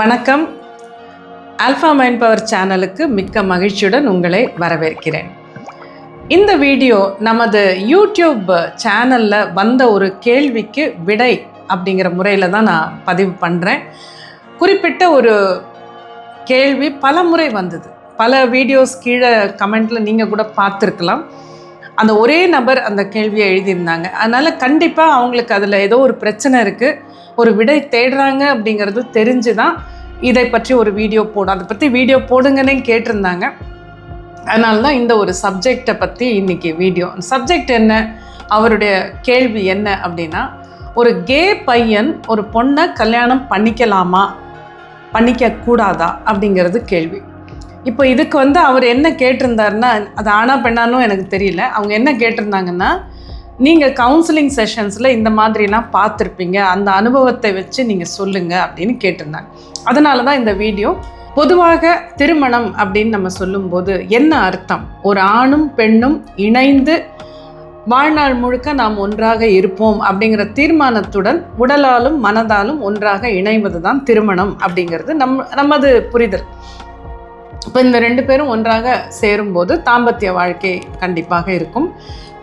வணக்கம். Alpha mind power சேனலுக்கு மிக்க மகிழ்ச்சியுடன் உங்களை வரவேற்கிறேன். இந்த வீடியோ நமது யூடியூப் சேனலில் வந்த ஒரு கேள்விக்கு விடை அப்படிங்கிற முறையில் தான் நான் பதிவு பண்ணுறேன் குறிப்பிட்ட ஒரு கேள்வி பல முறை வந்தது. பல வீடியோஸ் கீழே கமெண்ட்டில் நீங்கள் கூட பார்த்துருக்கலாம். அந்த ஒரே நபர் அந்த கேள்வியை எழுதியிருந்தாங்க. அதனால் கண்டிப்பாக அவங்களுக்கு அதில் ஏதோ ஒரு பிரச்சனை இருக்குது ஒரு விடை தேடுறாங்க அப்படிங்கிறது தெரிஞ்சு தான் இதை பற்றி ஒரு வீடியோ போடும் அதை பற்றி வீடியோ போடுங்கன்னே கேட்டிருந்தாங்க. அதனால தான் இந்த ஒரு சப்ஜெக்டை பற்றி இன்றைக்கி வீடியோ சப்ஜெக்ட் என்ன? அவருடைய கேள்வி என்ன அப்படின்னா ஒரு கே பையன் ஒரு பொண்ணை கல்யாணம் பண்ணிக்கலாமா? பண்ணிக்க கூடாதா அப்படிங்கிறது கேள்வி. இப்போ இதுக்கு வந்து அவர் என்ன கேட்டிருந்தாருன்னா அது ஆனா பெண்ணானும் எனக்கு தெரியல. அவங்க என்ன கேட்டிருந்தாங்கன்னா நீங்கள் கவுன்சிலிங் செஷன்ஸில் இந்த மாதிரிலாம் பார்த்துருப்பீங்க. அந்த அனுபவத்தை வச்சு நீங்கள் சொல்லுங்கள் அப்படின்னு கேட்டிருந்தாங்க. அதனால தான் இந்த வீடியோ பொதுவாக திருமணம் அப்படின்னு நம்ம சொல்லும்போது என்ன அர்த்தம்? ஒரு ஆணும் பெண்ணும் இணைந்து வாழ்நாள் முழுக்க நாம் ஒன்றாக இருப்போம் அப்படிங்கிற தீர்மானத்துடன் உடலாலும் மனதாலும் ஒன்றாக இணைவது தான் திருமணம் அப்படிங்கிறது நம் நமது புரிதல். இப்போ இந்த ரெண்டு பேரும் ஒன்றாக சேரும்போது தாம்பத்திய வாழ்க்கை கண்டிப்பாக இருக்கும்.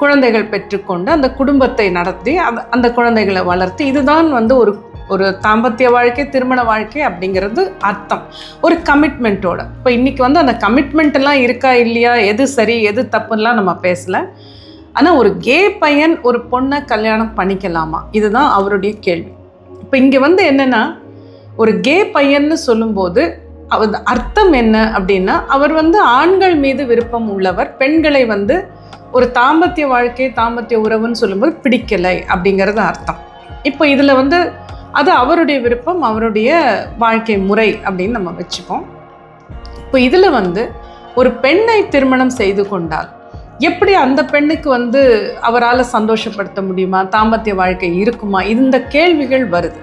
குழந்தைகள் பெற்றுக்கொண்டு அந்த குடும்பத்தை நடத்தி அந்த அந்த குழந்தைகளை வளர்த்து இதுதான் வந்து ஒரு ஒரு தாம்பத்திய வாழ்க்கை திருமண வாழ்க்கை அப்படிங்கிறது அர்த்தம். ஒரு கமிட்மெண்ட்டோட இப்போ இன்றைக்கி வந்து அந்த கமிட்மெண்ட்டெல்லாம் இருக்கா இல்லையா எது சரி எது தப்புலாம் நம்ம பேசலை. ஆனால் ஒரு கே பையன் ஒரு பொண்ணை கல்யாணம் பண்ணிக்கலாமா? இதுதான் அவருடைய கேள்வி. இப்போ இங்கே வந்து என்னென்னா ஒரு கே பையன்னு சொல்லும்போது அர்த்தம் என்ன அப்படின்னா அவர் வந்து ஆண்கள் மீது விருப்பம் உள்ளவர் பெண்களை வந்து ஒரு தாம்பத்திய வாழ்க்கை தாம்பத்திய உறவுன்னு சொல்லும்போது பிடிக்கலை அப்படிங்கிறது அர்த்தம். இப்போ இதில் வந்து அது அவருடைய விருப்பம் அவருடைய வாழ்க்கை முறை அப்படின்னு நம்ம வச்சுப்போம். இப்போ இதில் வந்து ஒரு பெண்ணை திருமணம் செய்து கொண்டால் எப்படி அந்த பெண்ணுக்கு வந்து அவரால் சந்தோஷப்படுத்த முடியுமா? தாம்பத்திய வாழ்க்கை இருக்குமா? இந்த கேள்விகள் வருது.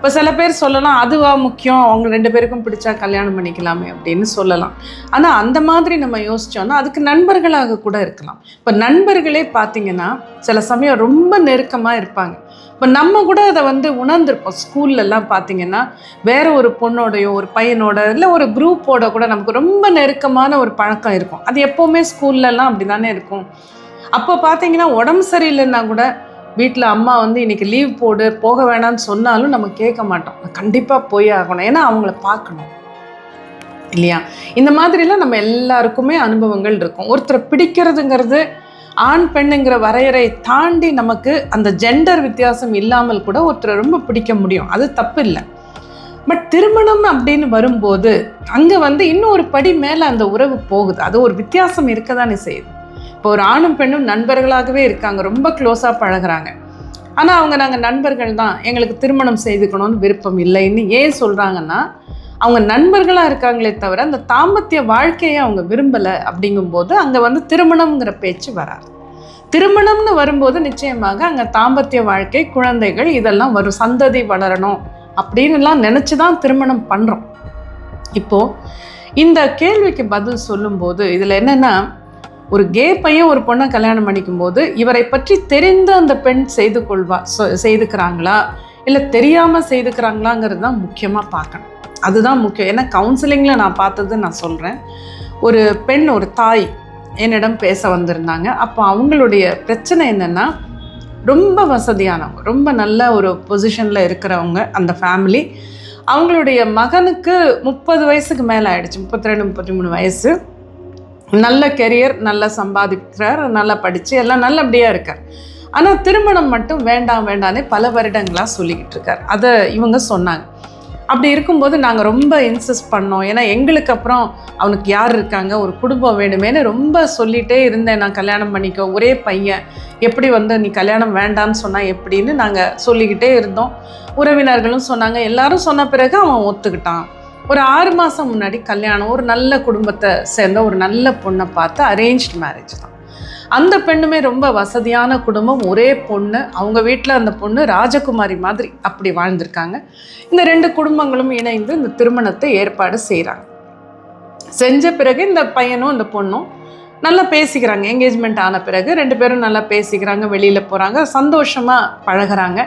இப்போ சில பேர் சொல்லலாம் அதுவா முக்கியம் அவங்க ரெண்டு பேருக்கும் பிடிச்சா கல்யாணம் பண்ணிக்கலாமே அப்படின்னு சொல்லலாம். ஆனால் அந்த மாதிரி நம்ம யோசித்தோன்னா அதுக்கு நண்பர்களாக கூட இருக்கலாம். இப்போ நண்பர்களே பார்த்தீங்கன்னா சில சமயம் ரொம்ப நெருக்கமாக இருப்பாங்க. இப்போ நம்ம கூட அதை வந்து உணர்ந்திருப்போம். ஸ்கூல்லலாம் பார்த்தீங்கன்னா வேற ஒரு பொண்ணோடையோ ஒரு பையனோட இல்லை ஒரு குரூப்போட கூட நமக்கு ரொம்ப நெருக்கமான ஒரு பழக்கம் இருக்கும். அது எப்போவுமே ஸ்கூல்லலாம் அப்படி தானே இருக்கும். அப்போ பார்த்தீங்கன்னா உடம்பு சரியில்லைன்னா கூட வீட்டில் அம்மா வந்து இன்றைக்கி லீவ் போடு போக வேணாம்னு சொன்னாலும் நம்ம கேட்க மாட்டோம். கண்டிப்பாக போய் ஆகணும். ஏன்னா அவங்கள பார்க்கணும். இல்லையா? இந்த மாதிரிலாம் நம்ம எல்லாருக்குமே அனுபவங்கள் இருக்கும். ஒருத்தரை பிடிக்கிறதுங்கிறது ஆண் பெண்ணுங்கிற வரையறை தாண்டி நமக்கு அந்த ஜெண்டர் வித்தியாசம் இல்லாமல் கூட ஒருத்தரை ரொம்ப பிடிக்க முடியும். அது தப்பு இல்லை பட் திருமணம் அப்படின்னு வரும்போது அங்கே வந்து இன்னும் ஒரு படி மேலே அந்த உறவு போகுது. அது ஒரு வித்தியாசம் இருக்க தானே செய்யுது. இப்போ ஒரு ஆணும் பெண்ணும் நண்பர்களாகவே இருக்காங்க. ரொம்ப க்ளோஸாக பழகுறாங்க. ஆனால் அவங்க நாங்கள் நண்பர்கள் தான். எங்களுக்கு திருமணம் செய்துக்கணும்னு விருப்பம் இல்லைன்னு ஏன் சொல்கிறாங்கன்னா அவங்க நண்பர்களாக இருக்காங்களே தவிர அந்த தாம்பத்திய வாழ்க்கையை அவங்க விரும்பலை அப்படிங்கும்போது அங்கே வந்து திருமணம்ங்கிற பேச்சு வராது. திருமணம்னு வரும்போது நிச்சயமாக அங்கே தாம்பத்திய வாழ்க்கை குழந்தைகள் இதெல்லாம் வரும். சந்ததி வளரணும் அப்படின்னுலாம் நினச்சி தான் திருமணம் பண்ணுறோம் இப்போது இந்த கேள்விக்கு பதில் சொல்லும்போது இதில் என்னென்னா ஒரு கே பையன் ஒரு பொண்ணை கல்யாணம் பண்ணிக்கும் போது இவரை பற்றி தெரிந்த அந்த பெண் செய்து கொள்வா செய்துக்கிறாங்களா? இல்லை தெரியாமல் செய்துக்கிறாங்களாங்கிறது தான் முக்கியமாக பார்க்கணும். அதுதான் முக்கியம். ஏன்னா கவுன்சிலிங்கில் நான் பார்த்தது நான் சொல்கிறேன் ஒரு பெண் ஒரு தாய் என்னிடம் பேச வந்திருந்தாங்க. அப்போ அவங்களுடைய பிரச்சனை என்னென்னா ரொம்ப வசதியானவங்க ரொம்ப நல்ல ஒரு பொசிஷனில் இருக்கிறவங்க அந்த ஃபேமிலி அவங்களுடைய மகனுக்கு முப்பது வயசுக்கு மேலே ஆயிடுச்சு. முப்பத்தி ரெண்டு முப்பத்தி மூணு வயசு. நல்ல கெரியர் நல்லா சம்பாதிக்கிறார் நல்லா படித்து எல்லாம் நல்லபடியாக இருக்கார். ஆனால் திருமணம் மட்டும் வேண்டாம் வேண்டானே பல வருடங்களாக சொல்லிக்கிட்டு இருக்கார். அதை இவங்க சொன்னாங்க. அப்படி இருக்கும்போது நாங்கள் ரொம்ப இன்சிஸ்ட் பண்ணோம். ஏன்னா எங்களுக்கு அப்புறம் அவனுக்கு யார் இருக்காங்க ஒரு குடும்பம் வேணுமேன்னு ரொம்ப சொல்லிகிட்டே இருந்தேன். நான் கல்யாணம் பண்ணிக்க ஒரே பையன். எப்படி வந்து நீ கல்யாணம் வேண்டான்னு சொன்னால் எப்படின்னு நாங்கள் சொல்லிக்கிட்டே இருந்தோம். உறவினர்களும் சொன்னாங்க. எல்லாரும் சொன்ன பிறகு அவன் ஒத்துக்கிட்டான். ஒரு ஆறு மாதம் முன்னாடி கல்யாணம் ஒரு நல்ல குடும்பத்தை சேர்ந்த ஒரு நல்ல பொண்ணை பார்த்து அரேஞ்ச்டு மேரேஜ் தான். அந்த பெண்ணுமே ரொம்ப வசதியான குடும்பம் ஒரே பொண்ணு அவங்க வீட்டில் அந்த பொண்ணு ராஜகுமாரி மாதிரி அப்படி வாழ்ந்திருக்காங்க. இந்த ரெண்டு குடும்பங்களும் இணைந்து இந்த திருமணத்தை ஏற்பாடு செய்கிறாங்க செஞ்ச பிறகு இந்த பையனும் இந்த பொண்ணும் நல்லா பேசிக்கிறாங்க என்கேஜ்மெண்ட் ஆன பிறகு. ரெண்டு பேரும் நல்லா பேசிக்கிறாங்க வெளியில் போகிறாங்க சந்தோஷமாக பழகுறாங்க.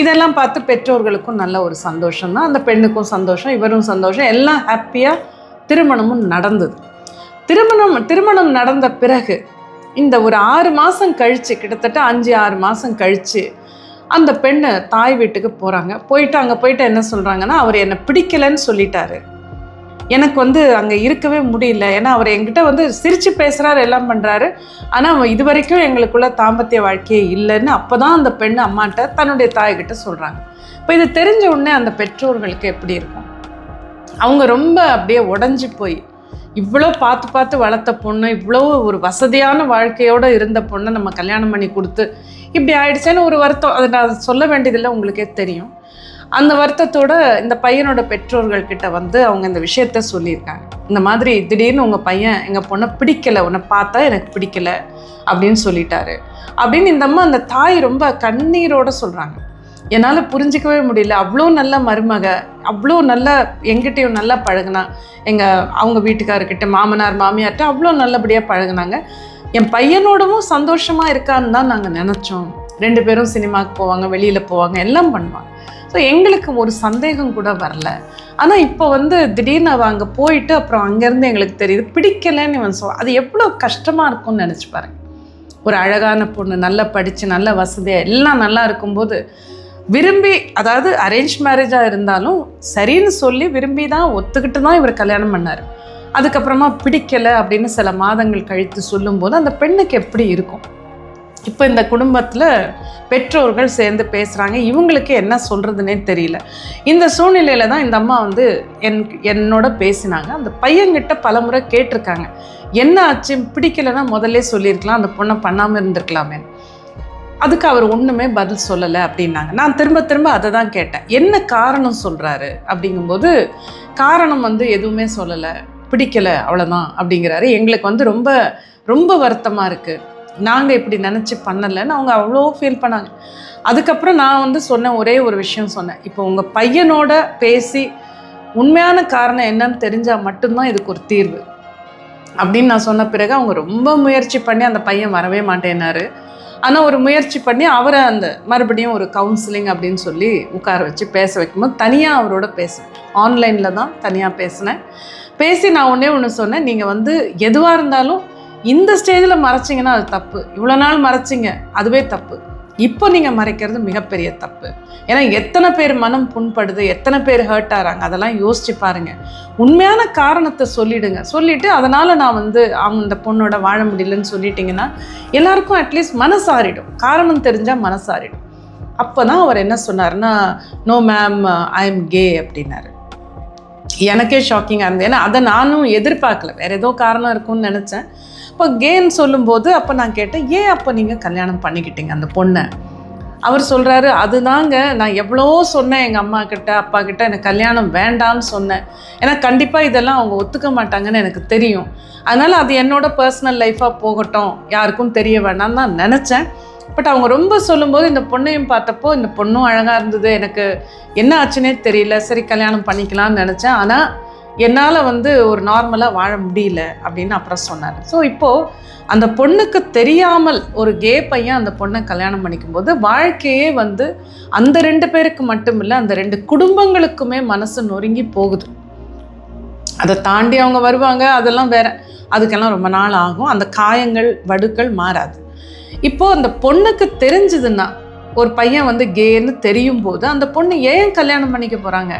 இதெல்லாம் பார்த்து பெற்றோர்களுக்கும் நல்ல ஒரு சந்தோஷம் தான். அந்த பெண்ணுக்கும் சந்தோஷம் இவரும் சந்தோஷம். எல்லாம் ஹாப்பியாக திருமணமும் நடந்தது. திருமணம் திருமணம் நடந்த பிறகு இந்த ஒரு ஆறு மாதம் கழித்து கிட்டத்தட்ட அஞ்சு ஆறு மாதம் கழித்து அந்த பெண்ணு தாய் வீட்டுக்கு போகிறாங்க போயிட்டு அங்கே போயிட்டு என்ன சொல்கிறாங்கன்னா அவர் என்னை பிடிக்கலைன்னு சொல்லிட்டாரு. எனக்கு வந்து அங்கே இருக்கவே முடியல. ஏன்னா அவர் என்கிட்ட வந்து சிரித்து பேசுகிறாரு எல்லாம் பண்ணுறாரு ஆனால் இது வரைக்கும் எங்களுக்குள்ள தாம்பத்திய வாழ்க்கையே இல்லைன்னு அப்போ தான் அந்த பெண் அம்மாட்ட தன்னுடைய தாய்கிட்ட சொல்கிறாங்க இப்போ இது தெரிஞ்ச உடனே அந்த பெற்றோர்களுக்கு எப்படி இருக்கும்? அவங்க ரொம்ப அப்படியே உடஞ்சி போய் இவ்வளோ பார்த்து பார்த்து வளர்த்த பொண்ணு இவ்வளோ ஒரு வசதியான வாழ்க்கையோடு இருந்த பொண்ணை நம்ம கல்யாணம் பண்ணி கொடுத்து இப்படி ஆயிடுச்சேன்னு ஒரு வருத்தம். அதை நான் சொல்ல வேண்டியதில்லை உங்களுக்கே தெரியும். அந்த வருத்தத்தோட இந்த பையனோட பெற்றோர்கள் கிட்ட வந்து அவங்க இந்த விஷயத்த சொல்லியிருக்காங்க. இந்த மாதிரி திடீர்னு உங்கள் பையன் எங்கள் பொண்ணை பிடிக்கலை உன்னை பார்த்தா எனக்கு பிடிக்கல அப்படின்னு சொல்லிட்டாரு. அப்படின்னு இந்த அம்மா அந்த தாய் ரொம்ப கண்ணீரோட சொல்கிறாங்க என்னால் புரிஞ்சிக்கவே முடியல. அவ்வளோ நல்ல மருமக அவ்வளோ நல்ல எங்கிட்டையும் நல்லா பழகினா எங்கள் அவங்க வீட்டுக்காரர்கிட்ட மாமனார் மாமியார்கிட்ட அவ்வளோ நல்லபடியாக பழகுனாங்க. என் பையனோடவும் சந்தோஷமாக இருக்கான்னு தான் நாங்கள் நினச்சோம். ரெண்டு பேரும் சினிமாவுக்கு போவாங்க வெளியில் போவாங்க எல்லாம் பண்ணுவாங்க. ஸோ எங்களுக்கு ஒரு சந்தேகம் கூட வரல. ஆனால் இப்போ வந்து திடீர்னு அவள் அங்கே போயிட்டு அப்புறம் அங்கேருந்து எங்களுக்கு தெரியுது பிடிக்கலைன்னு இவன் சொல் அது எவ்வளோ கஷ்டமாக இருக்கும்னு நினச்சி பாருங்க. ஒரு அழகான பொண்ணு நல்லா படித்து நல்ல வசதியாக எல்லாம் நல்லா இருக்கும்போது விரும்பி அதாவது அரேஞ்ச் மேரேஜாக இருந்தாலும் சரின்னு சொல்லி விரும்பி தான் ஒத்துக்கிட்டு தான் இவர் கல்யாணம் பண்ணார். அதுக்கப்புறமா பிடிக்கலை அப்படின்னு சில மாதங்கள் கழித்து சொல்லும்போது அந்த பெண்ணுக்கு எப்படி இருக்கும்? இப்போ இந்த குடும்பத்தில் பெற்றோர்கள் சேர்ந்து பேசுகிறாங்க இவங்களுக்கு என்ன சொல்கிறதுனே தெரியல. இந்த சூழ்நிலையில் தான் இந்த அம்மா வந்து என் என்னோட பேசினாங்க. அந்த பையன்கிட்ட பலமுறை கேட்டிருக்காங்க. என்ன ஆச்சு? பிடிக்கலைன்னா முதல்ல சொல்லியிருக்கலாம். அந்த பொண்ணை பண்ணாமல் இருந்திருக்கலாமே. அதுக்கு அவர் ஒன்றுமே பதில் சொல்லலை அப்படின்னாங்க. நான் திரும்ப திரும்ப அதை தான் கேட்டேன். என்ன காரணம் சொல்கிறாரு அப்படிங்கும்போது காரணம் வந்து எதுவுமே சொல்லலை. பிடிக்கலை. அவ்வளோதான் அப்படிங்கிறாரு. எங்களுக்கு வந்து ரொம்ப ரொம்ப வருத்தமாக இருக்குது நாங்கள் இப்படி நினச்சி பண்ணலைன்னு அவங்க அவ்வளோ ஃபீல் பண்ணாங்க. அதுக்கப்புறம் நான் வந்து சொன்ன ஒரே ஒரு விஷயம் சொன்னேன். இப்போ உங்கள் பையனோட பேசி உண்மையான காரணம் என்னன்னு தெரிஞ்சால் மட்டும்தான் இதுக்கு ஒரு தீர்வு. அப்படின்னு நான் சொன்ன பிறகு அவங்க ரொம்ப முயற்சி பண்ணி அந்த பையன் வரவே மாட்டேனாரு ஆனால் ஒரு முயற்சி பண்ணி அவரை அந்த மறுபடியும் ஒரு கவுன்சிலிங் அப்படின்னு சொல்லி உட்கார வச்சு பேச வைக்கும்போது தனியாக அவரோட பேசினேன். ஆன்லைனில் தான் தனியாக பேசினேன். பேசி நான் ஒன்றே ஒன்று சொன்னேன். நீங்கள் வந்து எதுவாக இருந்தாலும் இந்த ஸ்டேஜில் மறைச்சிங்கன்னா அது தப்பு. இவ்வளோ நாள் மறைச்சிங்க அதுவே தப்பு. இப்போ நீங்கள் மறைக்கிறது மிகப்பெரிய தப்பு. ஏன்னா எத்தனை பேர் மனம் புண்படுது எத்தனை பேர் ஹர்ட் ஆகிறாங்க அதெல்லாம் யோசிச்சு பாருங்க. உண்மையான காரணத்தை சொல்லிடுங்க. சொல்லிவிட்டு அதனால் நான் வந்து அவங்க இந்த பொண்ணோட வாழ முடியலன்னு சொல்லிட்டிங்கன்னா எல்லாருக்கும் அட்லீஸ்ட் மனசாரிடும். காரணம் தெரிஞ்சால் மனசாரிடும். அப்போ தான் அவர் என்ன சொன்னார்னா no ma'am I am okay அப்படின்னாரு. எனக்கே ஷாக்கிங்காக இருந்தது. ஏன்னா அதை நானும் எதிர்பார்க்கல. வேறு ஏதோ காரணம் இருக்கும்னு நினச்சேன். இப்போ கேன்னு சொல்லும்போது அப்போ நான் கேட்டேன் ஏன் அப்போ நீங்கள் கல்யாணம் பண்ணிக்கிட்டீங்க அந்த பொண்ணை? அவர் சொல்கிறாரு அதுதாங்க நான் எவ்வளோ சொன்னேன் எங்கள் அம்மா கிட்ட அப்பா கிட்ட எனக்கு கல்யாணம் வேண்டாம்னு சொன்னேன். ஏன்னா கண்டிப்பாக இதெல்லாம் அவங்க ஒத்துக்க மாட்டாங்கன்னு எனக்கு தெரியும். அதனால் அது என்னோட பர்சனல் லைஃபாக போகட்டும். யாருக்கும் தெரிய வேண்டாம்னு தான் நினச்சேன். பட் அவங்க ரொம்ப சொல்லும்போது இந்த பொண்ணையும் பார்த்தப்போ இந்த பொண்ணும் அழகாக இருந்தது. எனக்கு என்ன ஆச்சுன்னே தெரியல. சரி கல்யாணம் பண்ணிக்கலாம்னு நினச்சேன். ஆனால் என்னால் வந்து ஒரு நார்மலாக வாழ முடியல அப்படின்னு அப்புறம் சொன்னார். ஸோ இப்போது அந்த பொண்ணுக்கு தெரியாமல் ஒரு கே பையன் அந்த பொண்ணை கல்யாணம் பண்ணிக்கும்போது வாழ்க்கையே வந்து அந்த ரெண்டு பேருக்கு மட்டும் இல்லை அந்த ரெண்டு குடும்பங்களுக்குமே மனசு நொறுங்கி போகுது. அதை தாண்டி அவங்க வருவாங்க அதெல்லாம் வேற. அதுக்கெல்லாம் ரொம்ப நாள் ஆகும். அந்த காயங்கள் வடுக்கள் மாறாது. இப்போது அந்த பொண்ணுக்கு தெரிஞ்சதுன்னா ஒரு பையன் வந்து கேன்னு தெரியும் போது அந்த பொண்ணு ஏன் கல்யாணம் பண்ணிக்க போகிறாங்க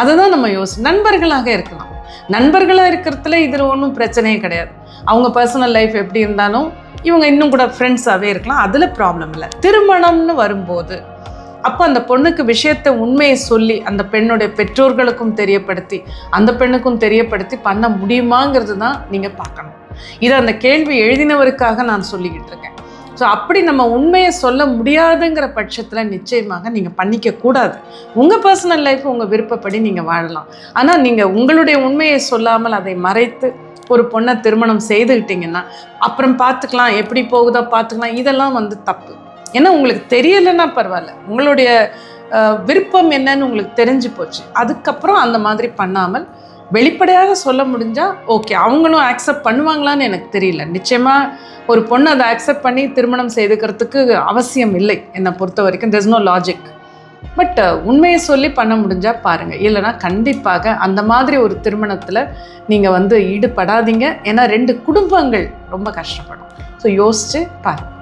அதை தான் நம்ம யோசி நண்பர்களாக இருக்கலாம். நண்பர்களாக இருக்கிறதுல இதில் ஒன்றும் பிரச்சனையே கிடையாது. அவங்க பர்சனல் லைஃப் எப்படி இருந்தாலும் இவங்க இன்னும் கூட ஃப்ரெண்ட்ஸாகவே இருக்கலாம். அதில் ப்ராப்ளம் இல்லை. திருமணம்னு வரும்போது அப்போ அந்த பொண்ணுக்கு விஷயத்தை உண்மையை சொல்லி அந்த பெண்ணுடைய பெற்றோர்களுக்கும் தெரியப்படுத்தி அந்த பெண்ணுக்கும் தெரியப்படுத்தி பண்ண முடியுமாங்கிறது தான் நீங்கள் பார்க்கணும். இது அந்த கேள்வி எழுதினவருக்காக நான் சொல்லிக்கிட்டு இருக்கேன். ஸோ அப்படி நம்ம உண்மையை சொல்ல முடியாதுங்கிற பட்சத்தில் நிச்சயமாக நீங்கள் பண்ணிக்க கூடாது. உங்கள் பர்சனல் லைஃப் உங்கள் விருப்பப்படி நீங்கள் வாழலாம். ஆனால் நீங்கள் உங்களுடைய உண்மையை சொல்லாமல் அதை மறைத்து ஒரு பொண்ணை திருமணம் செய்துக்கிட்டிங்கன்னா அப்புறம் பார்த்துக்கலாம் எப்படி போகுதோ பார்த்துக்கலாம் இதெல்லாம் வந்து தப்பு. ஏன்னா உங்களுக்கு தெரியலைன்னா பரவாயில்ல. உங்களுடைய விருப்பம் என்னன்னு உங்களுக்கு தெரிஞ்சு போச்சு. அதுக்கப்புறம் அந்த மாதிரி பண்ணாமல் வெளிப்படையாக சொல்ல முடிஞ்சால் ஓகே அவங்களும் ஆக்செப்ட் பண்ணுவாங்களான்னு எனக்கு தெரியல. நிச்சயமாக ஒரு பொண்ணு அதை ஆக்செப்ட் பண்ணி திருமணம் செய்துக்கிறதுக்கு அவசியம் இல்லை என்னை பொறுத்த வரைக்கும். There's நோ லாஜிக் பட் உண்மையை சொல்லி பண்ண முடிஞ்சால் பாருங்கள் இல்லைன்னா கண்டிப்பாக அந்த மாதிரி ஒரு திருமணத்தில் நீங்கள் வந்து ஈடுபடாதீங்க. ஏன்னா ரெண்டு குடும்பங்கள் ரொம்ப கஷ்டப்படும். ஸோ யோசித்து பாருங்கள்